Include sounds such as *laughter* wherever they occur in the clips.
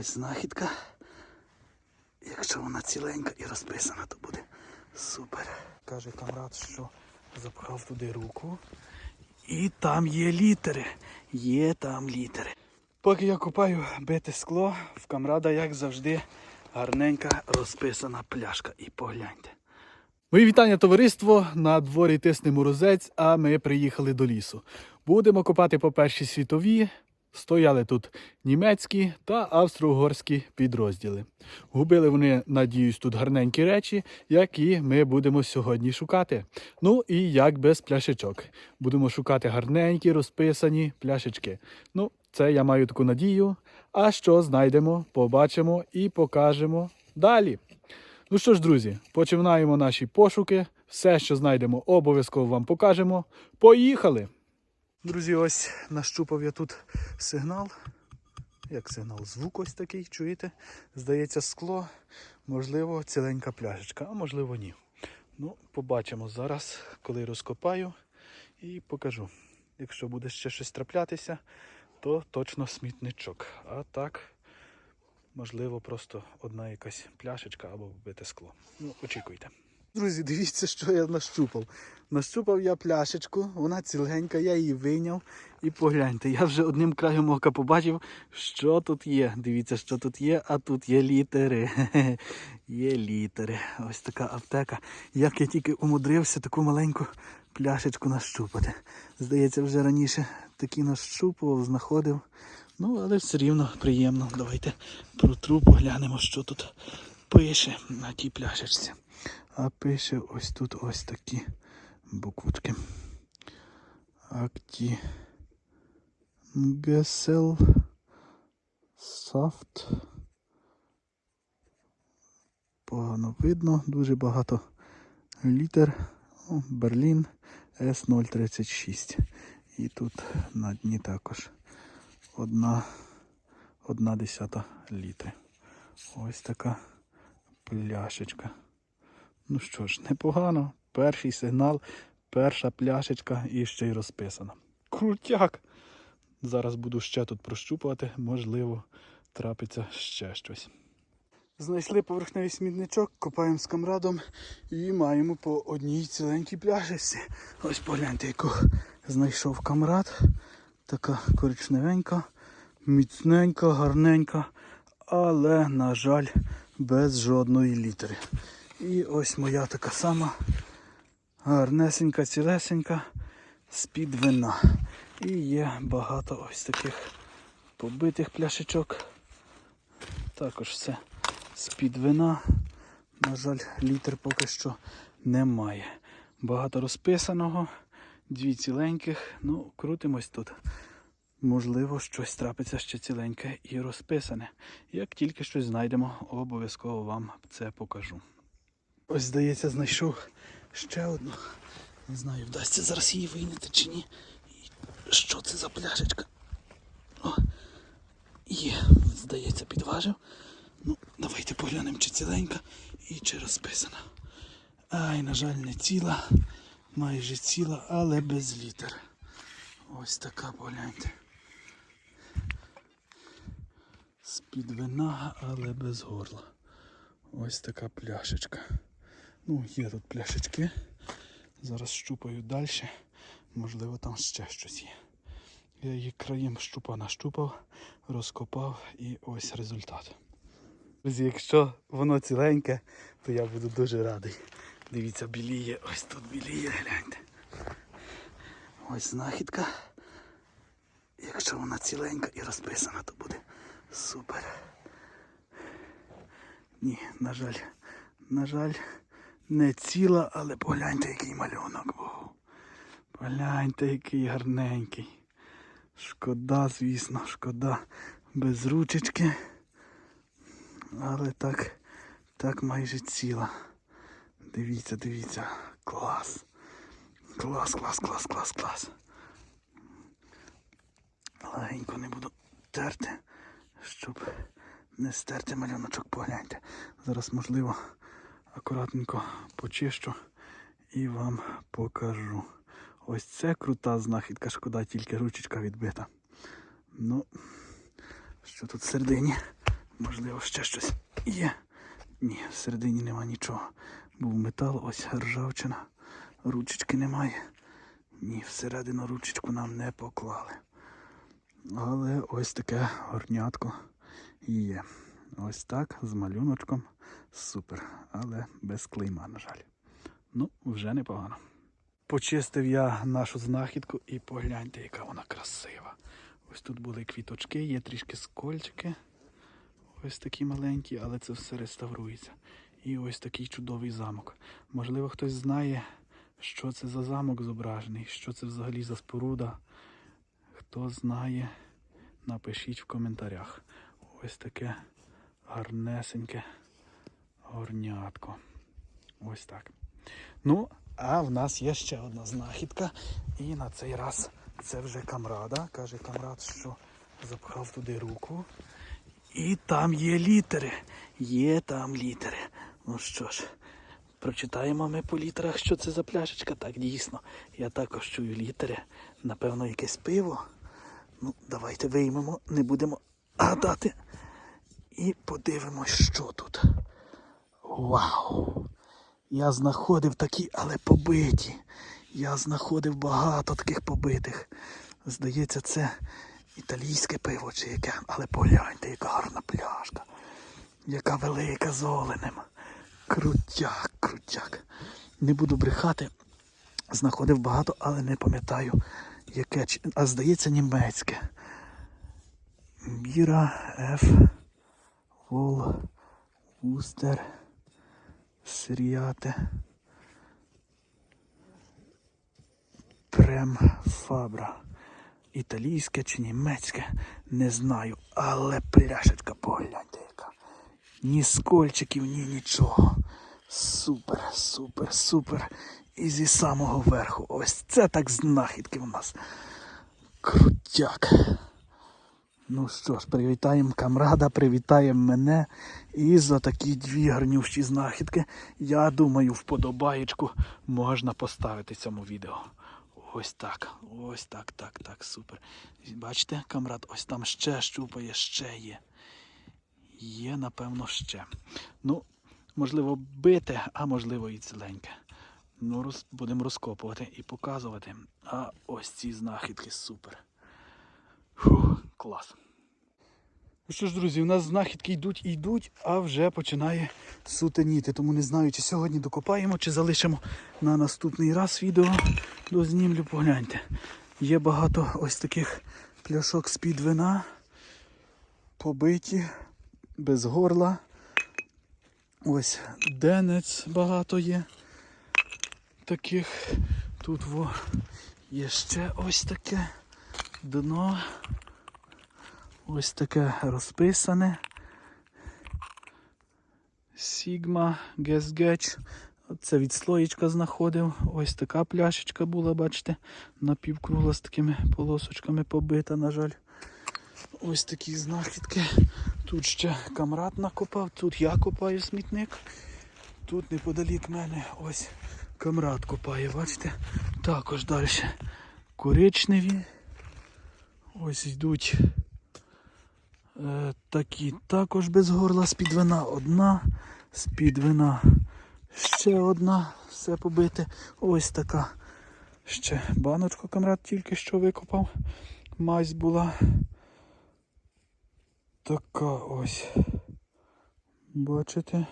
Ось знахідка. Якщо вона ціленька і розписана, то буде супер. Каже камрад, що запхав туди руку. І там є літери. Є там літери. Поки я купаю бите скло, в камрада, як завжди, гарненька розписана пляшка. І погляньте. Мої вітання, товариство. На дворі тисне морозець, а ми приїхали до лісу. Будемо копати по першій світовій. Стояли тут німецькі та австро-угорські підрозділи. Губили вони, надіюсь, тут гарненькі речі, які ми будемо сьогодні шукати. Ну і як без пляшечок. Будемо шукати гарненькі розписані пляшечки. Ну, це я маю таку надію. А що знайдемо, побачимо і покажемо далі. Ну що ж, друзі, починаємо наші пошуки. Все, що знайдемо, обов'язково вам покажемо. Поїхали! Друзі, ось нащупав я тут сигнал. Як сигнал? Звук ось такий, чуєте? Здається, скло. Можливо, ціленька пляшечка, а можливо, ні. Ну, побачимо зараз, коли розкопаю і покажу. Якщо буде ще щось траплятися, то точно смітничок. А так, можливо, просто одна якась пляшечка або вбите скло. Ну, очікуйте. Друзі, дивіться, що я нащупав. Нащупав я пляшечку, вона ціленька, я її вийняв. І погляньте, я вже одним краєм ока побачив, що тут є. Дивіться, що тут є, а тут є літери. *laughs* Є літери. Ось така аптека. Як я тільки умудрився таку маленьку пляшечку нащупати. Здається, вже раніше такі нащупував, знаходив. Ну, але все рівно приємно. Давайте протру, поглянемо, що тут пише на тій пляшечці. А пише ось тут ось такі буквочки. Акті. Гесел. Софт. Погано видно, дуже багато літер. Берлін С036. І тут на дні також одна, одна десята літри. Ось така пляшечка. Ну що ж, непогано. Перший сигнал, перша пляшечка і ще й розписана. Крутяк! Зараз буду ще тут прощупувати, можливо, трапиться ще щось. Знайшли поверхневий смітничок, копаємо з камрадом і маємо по одній ціленькій пляшечці. Ось погляньте, яку знайшов камрад. Така коричневенька, міцненька, гарненька, але, на жаль, без жодної літери. І ось моя така сама гарнесенька, цілесенька з-під вина. І є багато ось таких побитих пляшечок. Також все з-під вина. На жаль, літер поки що немає. Багато розписаного, дві ціленьких. Ну, крутимось тут. Можливо, щось трапиться ще ціленьке і розписане. Як тільки щось знайдемо, обов'язково вам це покажу. Ось, здається, знайшов ще одну. Не знаю, вдасться зараз її вийняти чи ні. Що це за пляшечка? О, є, здається, підважив. Ну, давайте поглянемо, чи ціленька і чи розписана. Ай, на жаль, не ціла, майже ціла, але без літер. Ось така погляньте. З-під вина, але без горла. Ось така пляшечка. Ну, є тут пляшечки. Зараз щупаю далі. Можливо, там ще щось є. Я її краєм щупа нащупав, розкопав і ось результат. Друзі, якщо воно ціленьке, то я буду дуже радий. Дивіться, біліє, ось тут біліє, гляньте. Ось знахідка. Якщо вона ціленька і розписана, то буде супер. Ні, на жаль, на жаль, не ціла, але погляньте, який малюнок був. Погляньте, який гарненький. Шкода, звісно, шкода без ручечки. Але так, так майже ціла. Дивіться, дивіться. Клас. Клас, клас, клас, клас, клас. Легенько не буду терти, щоб не стерти малюночок, погляньте. Зараз, можливо, акуратненько почищу і вам покажу. Ось це крута знахідка, шкода, тільки ручечка відбита. Ну, що тут всередині? можливо, ще щось є. Ні, всередині нема нічого. Був метал, ось ржавчина. Ручечки немає. Ні, всередину ручечку нам не поклали. Але ось таке горнятко є. Ось так, з малюночком. Супер. Але без клейма, на жаль. Ну, вже непогано. Почистив я нашу знахідку і погляньте, яка вона красива. Ось тут були квіточки, є трішки скольчики. Ось такі маленькі, але це все реставрується. І ось такий чудовий замок. Можливо, хтось знає, що це за замок зображений, що це взагалі за споруда. Хто знає, напишіть в коментарях. Ось таке гарнесеньке горнятко. Ось так. Ну, а в нас є ще одна знахідка. І на цей раз це вже камрада. Каже камрад, що запхав туди руку. І там є літери. Є там літери. Ну що ж, прочитаємо ми по літерах, що це за пляшечка. Так, дійсно. Я також чую літери. Напевно, якесь пиво. Ну, давайте виймемо, не будемо гадати. І подивимось, що тут. Вау! Я знаходив такі, але побиті. Я знаходив багато таких побитих. Здається, це італійське пиво чи яке. Але погляньте, яка гарна пляшка. Яка велика з оленем. Крутяк, крутяк. Не буду брехати. Знаходив багато, але не пам'ятаю, яке. А здається, німецьке. Біра Ф. Вол. Устер. Сиріате. Прем Фабра. Італійське чи німецьке, не знаю, але пляшечка, погляньте яка. Ні скольчиків, ні нічого. Супер, супер, супер. І зі самого верху. Ось це так знахідки у нас. Крутяк. Ну що ж, привітаємо камрада, привітаємо мене. І за такі дві гарнющі знахідки, я думаю, вподобаєчку можна поставити цьому відео. Ось так, ось так, так, так, супер. Бачите, камрад, ось там ще щупає, ще є. Є, напевно, ще. Ну, можливо, бите, а можливо і ціленьке. Ну, роз, будемо розкопувати і показувати. А ось ці знахідки супер. Фух, клас. Ну що ж, друзі, у нас знахідки йдуть і йдуть, а вже починає сутеніти. Тому не знаю, чи сьогодні докопаємо, чи залишимо на наступний раз відео дознімлю. Погляньте. Є багато ось таких пляшок з-під вина, побиті, без горла. Ось денець багато є. Таких. Тут во є ще ось таке дно. Ось таке розписане. Sigma Gesgetch. Це від слоєчка знаходив. Ось така пляшечка була, бачите, напівкругла з такими полосочками побита, на жаль. Ось такі знахідки. Тут ще камрад накопав, тут я копаю смітник. Тут неподалік мене ось камрад копає, бачите? Також далі коричневі. Ось йдуть такі також без горла з-під вина одна, з-під вина ще одна, все побите. Ось така. Ще баночку камрад тільки що викопав. Мазь була. Така ось. Бачите?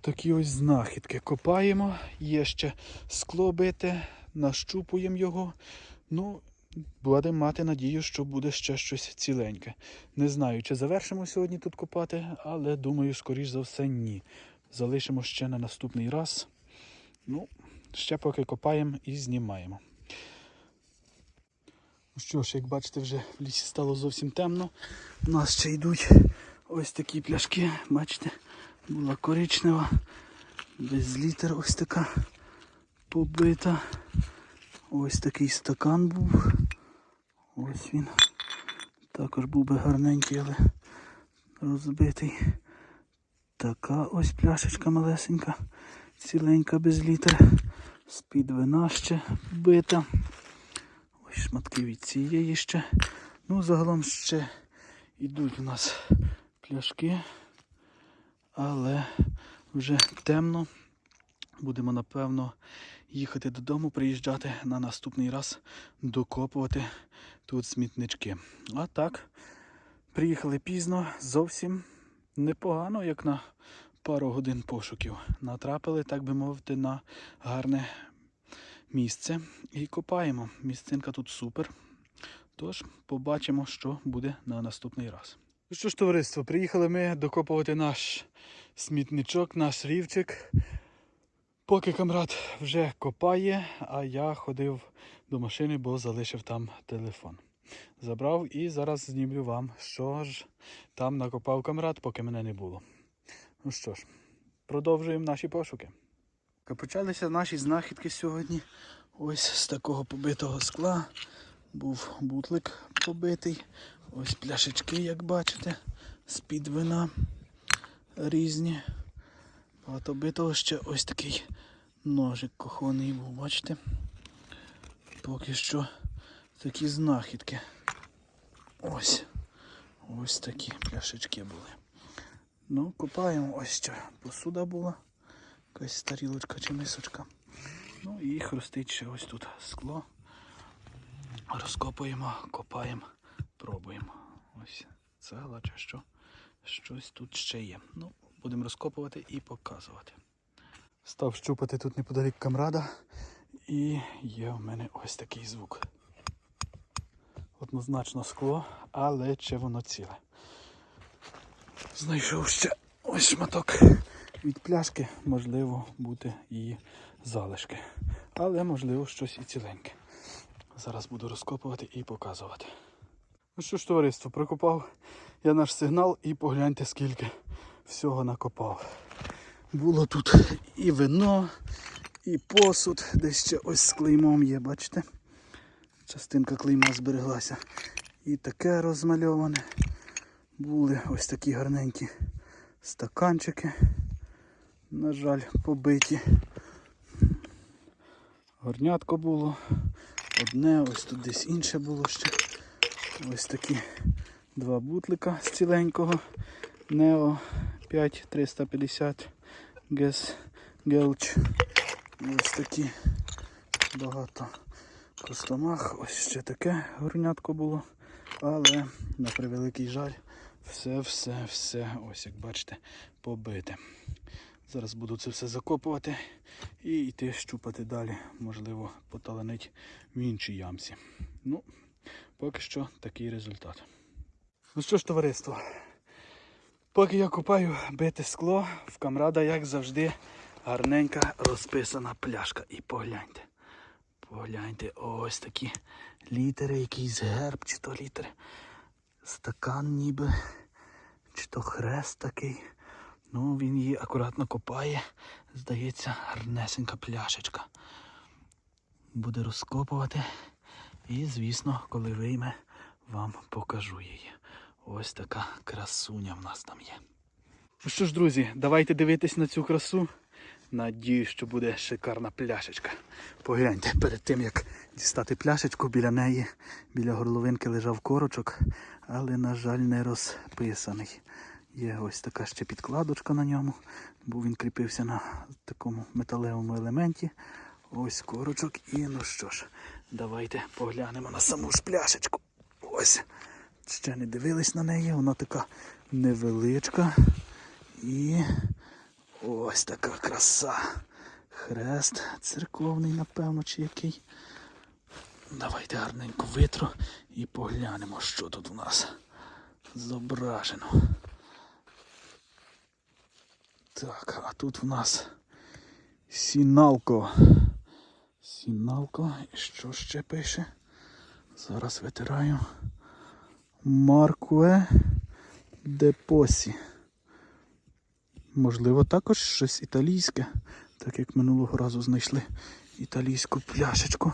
Такі ось знахідки. Копаємо, є ще скло бите, нащупуємо його. Ну, будемо мати надію, що буде ще щось ціленьке. Не знаю, чи завершимо сьогодні тут копати, але думаю, скоріш за все, ні. Залишимо ще на наступний раз. Ну, ще поки копаємо і знімаємо. Ну що ж, як бачите, вже в лісі стало зовсім темно. У нас ще йдуть ось такі пляшки, бачите, була коричнева, без літер ось така побита. Ось такий стакан був. Ось він. Також був би гарненький, але розбитий. Така ось пляшечка малесенька, ціленька без літер. З-під вина ще бита. Ось шматки від цієї ще. Ну, загалом ще Ідуть у нас пляшки, але вже темно. Будемо, напевно, їхати додому, приїжджати на наступний раз докопувати тут смітнички. А так, приїхали пізно, зовсім непогано, як на пару годин пошуків. Натрапили, так би мовити, на гарне місце і копаємо. Місцинка тут супер. Тож побачимо, що буде на наступний раз. Ну що ж, товариство, приїхали ми докопувати наш смітничок, наш рівчик. Поки камрад вже копає, а я ходив до машини, бо залишив там телефон. Забрав і зараз знімлю вам, що ж там накопав камрад, поки мене не було. Ну що ж, продовжуємо наші пошуки. Почалися наші знахідки сьогодні. Ось з такого побитого скла. Був бутлик побитий. Ось пляшечки, як бачите, з-під вина різні. Багато битого ще ось такий ножик кухонний був, бачите? Поки що такі знахідки. Ось. Ось такі пляшечки були. Ну, купаємо ось що. Посуда була. Якась тарілочка чи мисочка. Ну і хрустить ще ось тут скло. Розкопуємо, копаємо, пробуємо. Ось цегла чи що. Щось тут ще є. Ну, будемо розкопувати і показувати. Став щупати тут неподалік камрада. І є в мене ось такий звук. Однозначно скло, але чи воно ціле. Знайшов ще ось шматок від пляшки, можливо, бути і залишки. Але можливо щось і ціленьке. Зараз буду розкопувати і показувати. Ну що ж, товариство, прокопав я наш сигнал і погляньте, скільки всього накопав. Було тут і вино, і посуд, де ще ось з клеймом є, бачите? Частинка клейма збереглася. І таке розмальоване. Були ось такі гарненькі стаканчики. На жаль, побиті. Горнятко було. Одне, ось тут десь інше було ще. Ось такі два бутлика з ціленького. Neo 5350 Гес Гелч. Ось такі багато костомах. Ось ще таке горнятко було. Але на превеликий жаль, все, все, все, ось як бачите, побите. Зараз буду це все закопувати і йти щупати далі. Можливо, поталанить в іншій ямці. Ну, поки що такий результат. Ну що ж, товариство, поки я купаю бите скло, в камрада, як завжди, гарненька розписана пляшка. І погляньте. Погляньте, ось такі літери, якийсь герб, чи то літери. Стакан ніби, чи то хрест такий. Ну, він її акуратно копає. Здається, гарнесенька пляшечка. Буде розкопувати. І, звісно, коли вийме, вам покажу її. Ось така красуня в нас там є. Ну що ж, друзі, давайте дивитись на цю красу. Надію, що буде шикарна пляшечка. Погляньте, перед тим як дістати пляшечку, біля неї, біля горловинки лежав корочок, але, на жаль, не розписаний. Є ось така ще підкладочка на ньому, бо він кріпився на такому металевому елементі. Ось корочок. І ну що ж, давайте поглянемо на саму ж пляшечку. Ось. Ще не дивились на неї, вона така невеличка. І ось така краса. Хрест церковний, напевно, чи який. Давайте гарненько витру і поглянемо, що тут у нас зображено. Так, а тут в нас сіналко. Сіналко. І що ще пише? Зараз витираю. Маркуе де Посі. Можливо, також щось італійське, так як минулого разу знайшли італійську пляшечку,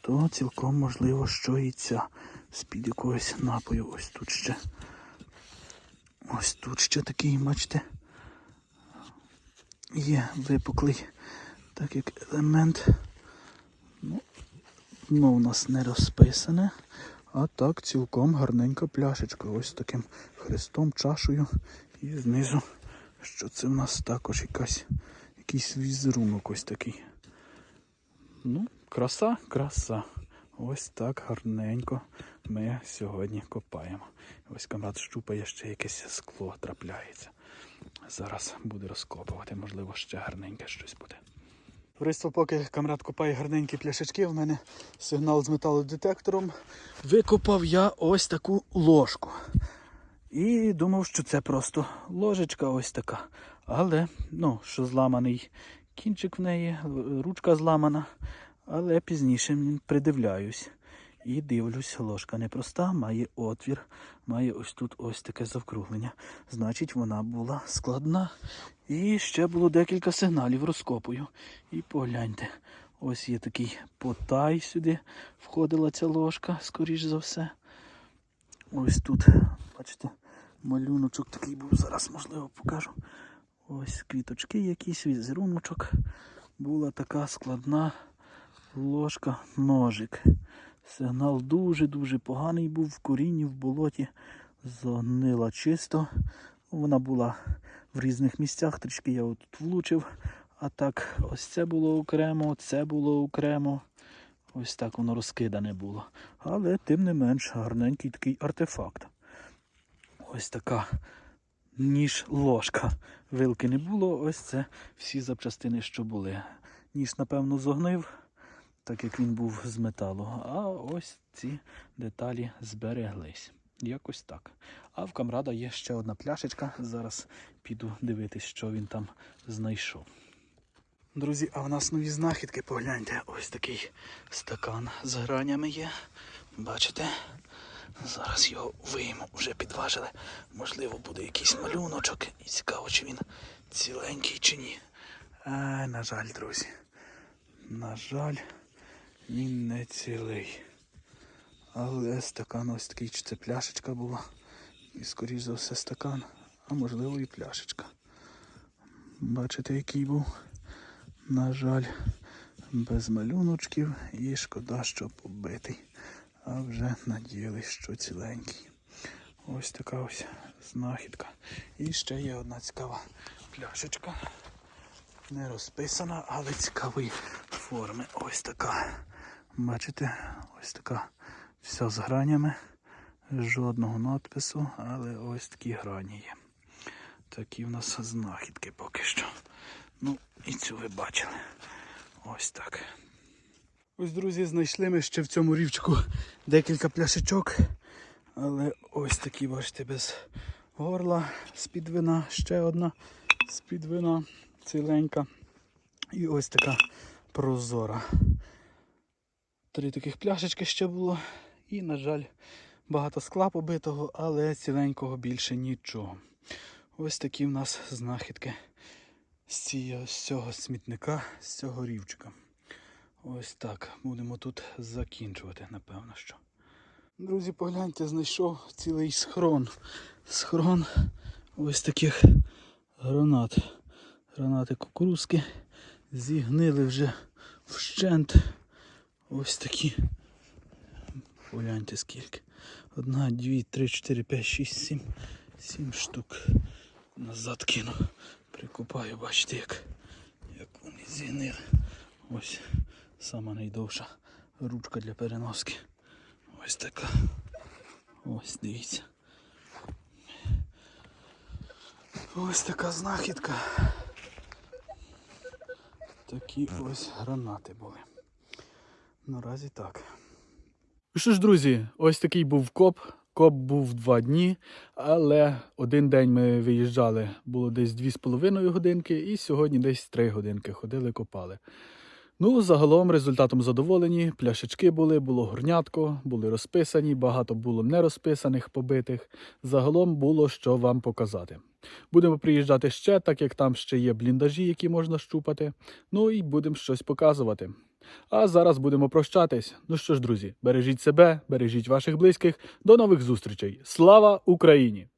то цілком можливо, що і ця з-під якогось напою. Ось тут ще. Ось тут ще такий, бачите, є випуклий, так як елемент. Ну, дно у нас не розписане, А так цілком гарненька пляшечка. Ось таким хрестом, чашею. І знизу, що це в нас також якась, якийсь візерунок ось такий. Ну, краса, краса. Ось так гарненько ми сьогодні копаємо. Ось камрад щупає ще якесь скло трапляється. Зараз буде розкопувати, можливо, ще гарненьке щось буде. Товариство, поки камрад копає гарненькі пляшечки, в мене сигнал з металодетектором. Викопав я ось таку ложку. І думав, що це просто ложечка ось така. Але, ну, що зламаний кінчик в неї, ручка зламана. Але пізніше придивляюсь і дивлюсь, ложка непроста, має отвір, має ось тут ось таке завкруглення. Значить, вона була складна. І ще було декілька сигналів розкопую. І погляньте, ось є такий потай сюди входила ця ложка, скоріш за все. Ось тут, бачите, малюночок такий був, зараз можливо покажу. Ось квіточки якісь, візеруночок. Була така складна ложка, ножик. Сигнал дуже-дуже поганий був в корінні, в болоті. Зогнила чисто. Вона була в різних місцях, трішки я отут влучив. А так, ось це було окремо, це було окремо. Ось так воно розкидане було. Але тим не менш гарненький такий артефакт. Ось така ніж ложка. Вилки не було, ось це всі запчастини, що були. Ніж, напевно, зогнив, так як він був з металу. А ось ці деталі збереглись. Якось так. А в камрада є ще одна пляшечка. Зараз піду дивитись, що він там знайшов. Друзі, а в нас нові знахідки, погляньте, ось такий стакан з гранями є. Бачите? Зараз його вийму, вже підважили. Можливо, буде якийсь малюночок. І цікаво, чи він ціленький чи ні. А, на жаль, друзі. На жаль, він не цілий. Але стакан ось такий, чи це пляшечка була. І скоріш за все стакан, а можливо і пляшечка. Бачите, який був. На жаль, без малюночків і шкода, що побитий. А вже надіялись, що ціленький. Ось така ось знахідка. І ще є одна цікава пляшечка. Не розписана, але цікавої форми. Ось така. Бачите, ось така вся з гранями. Жодного надпису, але ось такі грані є. Такі в нас знахідки поки що. Ну, і цю ви бачили. Ось так. Ось, друзі, знайшли ми ще в цьому рівчику декілька пляшечок. Але ось такі, бачите, без горла, з-під вина, ще одна з-під вина ціленька. І ось така прозора. Три таких пляшечки ще було. І, на жаль, багато скла побитого, але ціленького більше нічого. Ось такі в нас знахідки з, цього смітника, з цього рівчика. Ось так. Будемо тут закінчувати, напевно що. Друзі, погляньте, знайшов цілий схрон. Схрон ось таких гранат. Гранати кукурузки. Зігнили вже вщент. Ось такі. Погляньте скільки. Одна, дві, три, чотири, п'ять, шість, сім. Сім штук. Назад кину. Прикопаю, бачите, як, як вони зігнили. Ось сама найдовша ручка для переноски. Ось така. Ось дивіться. Ось така знахідка. Такі ось гранати були. Наразі так. Ну що ж, друзі, ось такий був коп. Коп був два дні, але один день ми виїжджали, було десь 2,5 годинки, і сьогодні десь 3 годинки ходили, копали. Ну, загалом результатом задоволені. Пляшечки були, було горнятко, були розписані, багато було не розписаних, побитих. Загалом було що вам показати. Будемо приїжджати ще, так як там ще є бліндажі, які можна щупати. Ну і будемо щось показувати. А зараз будемо прощатись. Ну що ж, друзі, бережіть себе, бережіть ваших близьких. До нових зустрічей. Слава Україні!